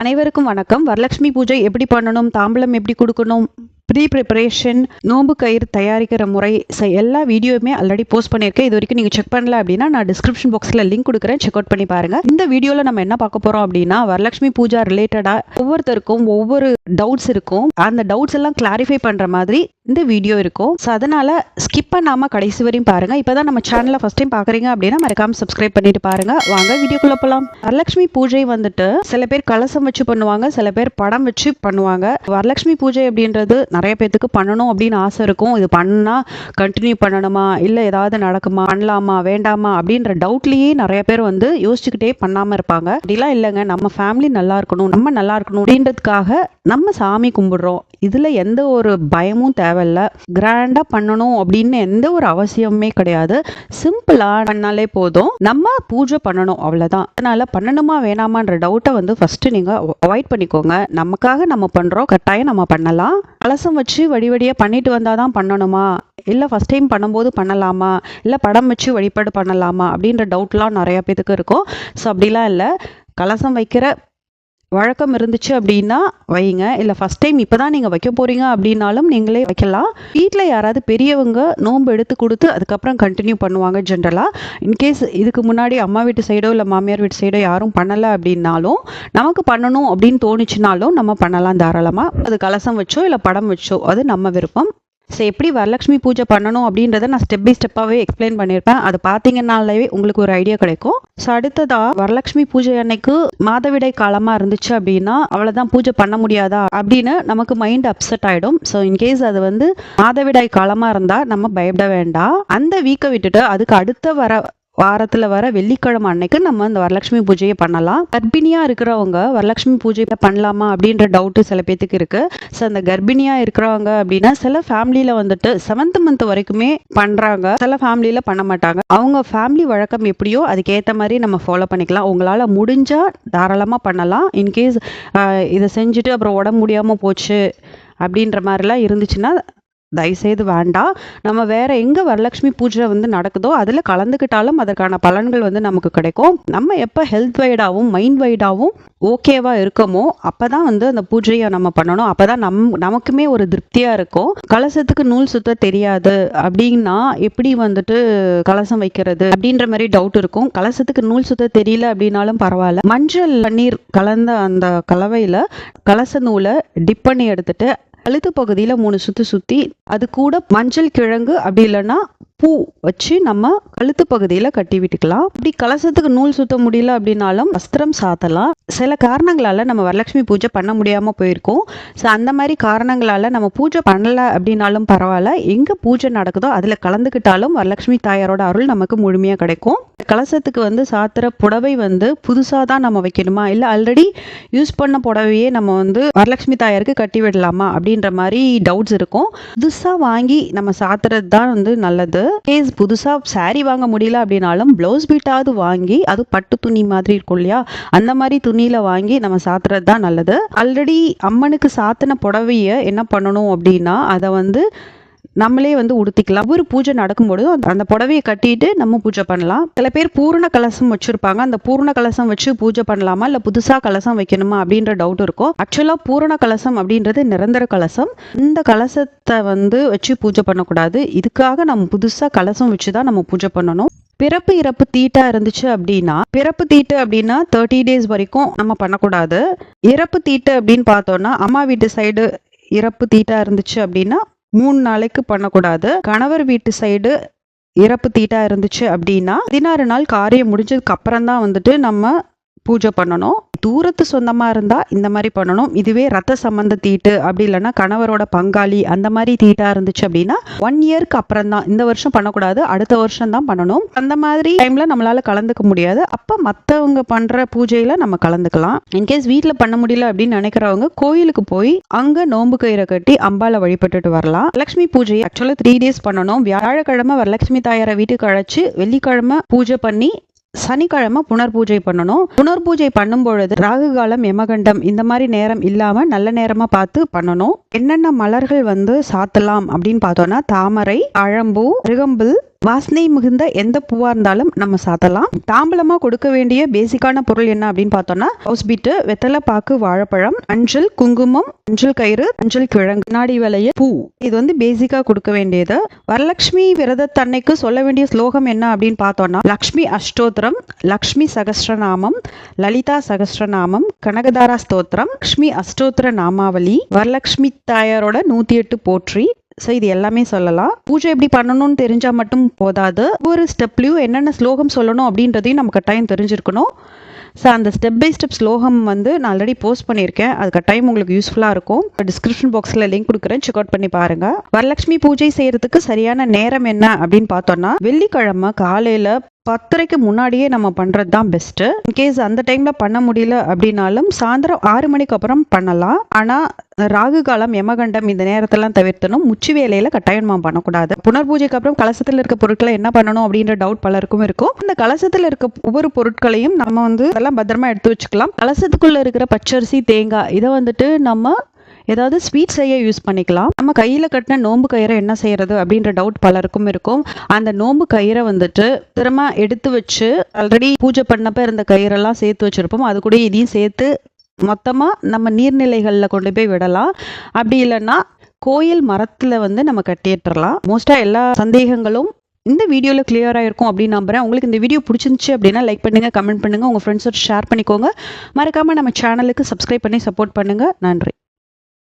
அனைவருக்கும் வணக்கம். வரலட்சுமி பூஜை எப்படி பண்ணணும்? தாம்பலம் எப்படி கொடுக்கணும்? ப்ரீ ப்ரிப்பரேஷன் நோம்பு கயிறு தயாரிக்கிற முறை எல்லா வீடியோவுமே ஆல்ரெடி போஸ்ட் பண்ணியிருக்கேன். இது வரைக்கும் நீங்கள் செக் பண்ணல அப்படின்னா நான் டிஸ்கிரிப்ஷன் பாக்ஸில் லிங்க் கொடுக்குறேன். செக் அவுட் பண்ணி பாருங்கள் இந்த வீடியோவில் நம்ம என்ன பார்க்க போகிறோம் அப்படின்னா வரலட்சுமி பூஜா ரிலேட்டடாக ஒவ்வொருத்தருக்கும் ஒவ்வொரு டவுட்ஸ் இருக்கும். அந்த டவுட்ஸ் எல்லாம் கிளாரிஃபை பண்ணுற மாதிரி இந்த வீடியோ இருக்கும். ஸோ அதனால் ஸ்கிப் பண்ணாமல் கடைசி வரையும் பாருங்கள் இப்போ தான் நம்ம சேனலில் ஃபஸ்ட் டைம் பார்க்குறீங்க அப்படின்னா மறக்காமல் சப்ஸ்கிரைப் பண்ணிட்டு பாருங்கள் வாங்க வீடியோக்குள்ள போகலாம் வரலட்சுமி பூஜை வந்துட்டு சில பேர் கலசம் வச்சு பண்ணுவாங்க சில பேர் படம் வச்சு பண்ணுவாங்க. வரலட்சுமி பூஜை அப்படின்றது நிறைய பேர்த்துக்கு பண்ணணும் அப்படின்னு ஆசை இருக்கும். இது பண்ணால் கண்டினியூ பண்ணணுமா? இல்லை ஏதாவது நடக்குமா? பண்ணலாமா? வேண்டாமா? அப்படின்ற டவுட்லேயே நிறைய பேர் வந்து யோசிச்சுக்கிட்டே பண்ணாமல் இருப்பாங்க. அப்படிலாம் இல்லைங்க. நம்ம ஃபேமிலி நல்லா இருக்கணும். நம்ம நல்லா இருக்கணும் அப்படின்றதுக்காக நம்ம சாமி கும்பிடுறோம். இதில் எந்த ஒரு பயமும் தேவையில்ல. கிராண்டாக பண்ணணும் அப்படின்னு எந்த ஒரு அவசியமுமே கிடையாது. சிம்பிளாக பண்ணாலே போதும். நம்ம பூஜை பண்ணணும் அவ்வளோதான் அதனால் பண்ணணுமா வேணாமான்ற டவுட்டை வந்து ஃபஸ்ட்டு நீங்கள் அவாய்ட் பண்ணிக்கோங்க. நமக்காக நம்ம பண்ணுறோம் கட்டாயம் நம்ம பண்ணலாம். மாதம் வச்சு வடிவடியாக பண்ணிட்டு வந்தால் தான் பண்ணணுமா? இல்லை ஃபஸ்ட் டைம் பண்ணும்போது பண்ணலாமா? இல்லை படம் வச்சு வழிபாடு பண்ணலாமா? அப்படின்ற டவுட்லாம் நிறையா பேத்துக்கு இருக்கும். ஸோ அப்படிலாம் இல்லை. கலசம் வைக்கிற வழக்கம் இருந்துச்சு அப்படின்னா வைங்க. இல்லை ஃபஸ்ட் டைம் இப்போ தான் நீங்கள் வைக்க போகிறீங்க அப்படின்னாலும் நீங்களே வைக்கலாம். வீட்டில் யாராவது பெரியவங்க நோன்பு எடுத்து கொடுத்து அதுக்கப்புறம் கண்டினியூ பண்ணுவாங்க ஜென்ரலாக இன்கேஸ் இதுக்கு முன்னாடி அம்மா வீட்டு சைடோ இல்லை மாமியார் வீட்டு சைடோ யாரும் பண்ணலை அப்படின்னாலும் நமக்கு பண்ணணும் அப்படின்னு தோணுச்சுனாலும் நம்ம பண்ணலாம் தாராளமாக அது கலசம் வச்சோ இல்லை படம் வச்சோ அது நம்ம விருப்பம். ஸோ எப்படி வரலட்சுமி பூஜை பண்ணணும் அப்படின்றத நான் ஸ்டெப் பை ஸ்டெப்பாகவே எக்ஸ்பிளைன் பண்ணியிருப்பேன் அது பார்த்தீங்கன்னாலே உங்களுக்கு ஒரு ஐடியா கிடைக்கும். ஸோ அடுத்ததா வரலட்சுமி பூஜை அன்னைக்கு மாதவிடாய் காலமாக இருந்துச்சு அப்படின்னா அவ்வளோதான் பூஜை பண்ண முடியாதா அப்படின்னு நமக்கு மைண்ட் அப்செட் ஆகிடும் ஸோ இன்கேஸ் அது வந்து மாதவிடாய் காலமாக இருந்தால் நம்ம பயப்பட வேண்டாம். அந்த வீக்கை விட்டுட்டு அதுக்கு அடுத்த வர வாரத்தில் வர வெள்ளிக்கிழமை அன்னைக்கு நம்ம இந்த வரலட்சுமி பூஜையை பண்ணலாம். கர்ப்பிணியாக இருக்கிறவங்க வரலட்சுமி பூஜை பண்ணலாமா அப்படின்ற டவுட்டு சில பேத்துக்கு இருக்கு. ஸோ அந்த கர்ப்பிணியாக இருக்கிறவங்க அப்படின்னா சில ஃபேமிலியில் வந்துட்டு செவன்த் மந்த் வரைக்குமே பண்ணுறாங்க சில ஃபேமிலியில் பண்ண மாட்டாங்க. அவங்க ஃபேமிலி வழக்கம் எப்படியோ அதுக்கேற்ற மாதிரி நம்ம ஃபாலோ பண்ணிக்கலாம். உங்களால் முடிஞ்சால் தாராளமாக பண்ணலாம். இன்கேஸ் இதை செஞ்சுட்டு அப்புறம் உடம்பு முடியாமல் போச்சு அப்படின்ற மாதிரிலாம் இருந்துச்சுன்னா தயவுசெய்து வேண்டாம் நம்ம வேற எங்கே வரலட்சுமி பூஜை வந்து நடக்குதோ அதில் கலந்துக்கிட்டாலும் அதற்கான பலன்கள் வந்து நமக்கு கிடைக்கும். நம்ம எப்போ ஹெல்த் வைடாகவும் மைண்ட் வைடாகவும் ஓகேவா இருக்கமோ அப்போ தான் வந்து அந்த பூஜையை நம்ம பண்ணணும். அப்போ தான் நம் நமக்குமே ஒரு திருப்தியாக இருக்கும். கலசத்துக்கு நூல் சுத்த தெரியாது. அப்படின்னா எப்படி வந்துட்டு கலசம் வைக்கிறது அப்படின்ற மாதிரி டவுட் இருக்கும். கலசத்துக்கு நூல் சுத்த தெரியல அப்படின்னாலும் பரவாயில்ல. மஞ்சள் பன்னீர் கலந்த அந்த கலவையில் கலச நூலை டிப் பண்ணி எடுத்துட்டு கழுத்து பகுதியில் மூணு சுற்றி சுற்றி அது கூட மஞ்சள் கிழங்கு அப்படி இல்லைன்னா பூ வச்சு நம்ம கழுத்து பகுதியில் கட்டி விட்டுக்கலாம். இப்படி கலசத்துக்கு நூல் சுத்த முடியல அப்படின்னாலும் வஸ்திரம் சாத்தலாம். சில காரணங்களால் நம்ம வரலட்சுமி பூஜை பண்ண முடியாமல் போயிருக்கோம். ஸோ அந்த மாதிரி காரணங்களால் நம்ம பூஜை பண்ணலை அப்படின்னாலும் பரவாயில்ல. எங்கே பூஜை நடக்குதோ அதில் கலந்துக்கிட்டாலும் வரலட்சுமி தாயாரோட அருள் நமக்கு முழுமையாக கிடைக்கும். கலசத்துக்கு வந்து சாத்துற புடவை வந்து புதுசாக தான் நம்ம வைக்கணுமா? இல்லை ஆல்ரெடி யூஸ் பண்ண புடவையே நம்ம வந்து வரலட்சுமி தாயாருக்கு கட்டி விடலாமா? அப்படின்ற மாதிரி டவுட்ஸ் இருக்கும். புதுசாக வாங்கி நம்ம சாத்துறது தான் வந்து நல்லது. கேஸ் புதுசாக saree வாங்க முடியல அப்படின்னாலும் ப்ளவுஸ் பீட்டாவது வாங்கி அது பட்டு துணி மாதிரி இருக்கும் இல்லையா? அந்த மாதிரி துணியில் வாங்கி நம்ம சாத்துறது தான் நல்லது. ஆல்ரெடி அம்மனுக்கு சாத்தின புடவைய என்ன பண்ணணும் அப்படின்னா அதை வந்து நம்மளே வந்து உடுத்திக்கலாம். ஒவ்வொரு பூஜை நடக்கும்பொழுது அந்த- அந்த புடவையை கட்டிட்டு நம்ம பூஜை பண்ணலாம். சில பேர் பூரண கலசம் வச்சிருப்பாங்க. அந்த பூரண கலசம் வச்சு பூஜை பண்ணலாமா? இல்லை புதுசா கலசம் வைக்கணுமா? அப்படின்ற டவுட் இருக்கும். ஆக்சுவலா பூரண கலசம் அப்படின்றது நிரந்தர கலசம். இந்த கலசத்தை வந்து வச்சு பூஜை பண்ணக்கூடாது. இதுக்காக நம்ம புதுசா கலசம் வச்சு தான் நம்ம பூஜை பண்ணணும். பிறப்பு இறப்பு தீட்டா இருந்துச்சு அப்படின்னா பிறப்பு தீட்டு அப்படின்னா தேர்ட்டி டேஸ் வரைக்கும் நம்ம பண்ணக்கூடாது. இறப்பு தீட்டு அப்படின்னு பார்த்தோம்னா அம்மா வீட்டு சைடு இறப்பு தீட்டா இருந்துச்சு அப்படின்னா மூணு நாளைக்கு பண்ணக்கூடாது. கணவர் வீட்டு சைடு இறப்பு தீட்டா இருந்துச்சு அப்படின்னா பதினாறு நாள் காரியம் முடிஞ்சதுக்கு அப்புறம் தான் வந்துட்டு நம்ம பூஜை பண்ணணும். தூரத்து சொந்தமாக இருந்தால் இந்த மாதிரி பண்ணணும். இதுவே ரத்த சம்பந்த தீட்டு அப்படி இல்லைன்னா கணவரோட பங்காளி அந்த மாதிரி தீட்டாக இருந்துச்சு அப்படின்னா ஒன் இயர்க்கு அப்புறம் தான் இந்த வருஷம் பண்ணக்கூடாது. அடுத்த வருஷம் தான் பண்ணணும். அந்த மாதிரி டைமில் நம்மளால் கலந்துக்க முடியாது. அப்போ மற்றவங்க பண்ணுற பூஜையில் நம்ம கலந்துக்கலாம். இன்கேஸ் வீட்டில் பண்ண முடியல அப்படின்னு நினைக்கிறவங்க கோயிலுக்கு போய் அங்கே நோன்பு கயிறை கட்டி அம்பால வழிபட்டுட்டு வரலாம். லட்சுமி பூஜையை ஆக்சுவலாக த்ரீ டேஸ் பண்ணணும். வியாழக்கிழமை வரலட்சுமி தாயாரை வீட்டுக்கு அழைச்சி வெள்ளிக்கிழமை பூஜை பண்ணி சனிக்கிழமை புனர் பூஜை பண்ணணும். புனர் பூஜை பண்ணும் பொழுது ராகு காலம் யமகண்டம் இந்த மாதிரி நேரம் இல்லாம நல்ல நேரமா பார்த்து பண்ணணும். என்னென்ன மலர்கள் வந்து சாத்தலாம் அப்படின்னு பார்த்தோம்னா தாமரை அழம்பூ ரிகம்பில் வாசனை மிகுந்த எந்த பூவா இருந்தாலும் நம்ம சாத்தலாம் தாம்பலமா கொடுக்க வேண்டிய பேசிக்கான பொருள் என்ன அப்படின்னு பார்த்தோம்னா ஹவுஸ் பீட்டு வெத்தலை பாக்கு வாழைப்பழம் அஞ்சல் குங்குமம் அஞ்சல் கயிறு அஞ்சல் கிழங்கு. நாடி விலைய பூ. இது வந்து பேசிக்கா கொடுக்க வேண்டியது. வரலட்சுமி விரதத்தன்னைக்கு சொல்ல வேண்டிய ஸ்லோகம் என்ன அப்படின்னு பார்த்தோம்னா லக்ஷ்மி அஷ்டோத்திரம் லக்ஷ்மி சகஸ்ரநாமம் லலிதா சகஸ்ரநாமம் கனகதாரா ஸ்தோத்திரம் லக்ஷ்மி அஷ்டோத்திர நாமாவளி வரலட்சுமி தாயாரோட நூத்தி எட்டு போற்றி ஸோ இது எல்லாமே சொல்லலாம். பூஜை எப்படி பண்ணணும்னு தெரிஞ்சால் மட்டும் போதாது. ஒவ்வொரு ஸ்டெப்லையும் என்னென்ன ஸ்லோகம் சொல்லணும் அப்படின்றதையும் நம்ம கட்டாயம் தெரிஞ்சிருக்கணும். ஸோ அந்த ஸ்டெப் பை ஸ்டெப் ஸ்லோகம் வந்து நான் ஆல்ரெடி போஸ்ட் பண்ணியிருக்கேன். அது கட்டாயம் உங்களுக்கு யூஸ்ஃபுல்லாக இருக்கும். டிஸ்கிரிப்ஷன் பாக்ஸில் லிங்க் கொடுக்குறேன். செக் அவுட் பண்ணி பாருங்கள் வரலட்சுமி பூஜை செய்கிறதுக்கு சரியான நேரம் என்ன அப்படின்னு பார்த்தோம்னா வெள்ளிக்கிழமை காலையில் பத்தரைக்கு முன்னாடியே நம்ம பண்ணுறது தான் பெஸ்ட்டு இன்கேஸ் அந்த டைமில் பண்ண முடியல அப்படின்னாலும் சாயந்தரம் ஆறு மணிக்கு அப்புறம் பண்ணலாம். ஆனால் ராகு காலம் யமகண்டம் இந்த நேரத்தெல்லாம் தவிர்த்தணும் முச்சு வேலையில் கட்டாயம் நம்ம பண்ணக்கூடாது. புனர் பூஜைக்கு அப்புறம் கலசத்தில் இருக்க பொருட்களை என்ன பண்ணணும் அப்படின்ற டவுட் பலருக்கும் இருக்கும். இந்த கலசத்தில் இருக்க ஒவ்வொரு பொருட்களையும் நம்ம வந்து அதெல்லாம் பத்திரமா எடுத்து வச்சுக்கலாம். கலசத்துக்குள்ளே இருக்கிற பச்சரிசி தேங்காய் இதை வந்துட்டு நம்ம ஏதாவது ஸ்வீட் செய்ய யூஸ் பண்ணிக்கலாம். நம்ம கையில் கட்டின நோம்பு கயிறை என்ன செய்யறது அப்படின்ற டவுட் பலருக்கும் இருக்கும். அந்த நோம்பு கயிறை வந்துட்டு திரும்ப எடுத்து வச்சு ஆல்ரெடி பூஜை பண்ணப்ப இருந்த கயிறெல்லாம் சேர்த்து வச்சிருப்போம். அது கூட இதையும் சேர்த்து மொத்தமாக நம்ம நீர்நிலைகளில் கொண்டு போய் விடலாம். அப்படி இல்லைன்னா கோயில் மரத்தில் வந்து நம்ம கட்டிட்டுறலாம். மோஸ்ட்டாக எல்லா சந்தேகங்களும் இந்த வீடியோவில் கிளியராக இருக்கும் அப்படின்னு நம்புறேன். உங்களுக்கு இந்த வீடியோ பிடிச்சிருந்துச்சு அப்படின்னா லைக் பண்ணுங்கள் கமெண்ட் பண்ணுங்கள் உங்கள் ஃப்ரெண்ட்ஸோட ஷேர் பண்ணிக்கோங்க. மறக்காமல் நம்ம சேனலுக்கு சப்ஸ்கிரைப் பண்ணி சப்போர்ட் பண்ணுங்கள் நன்றி.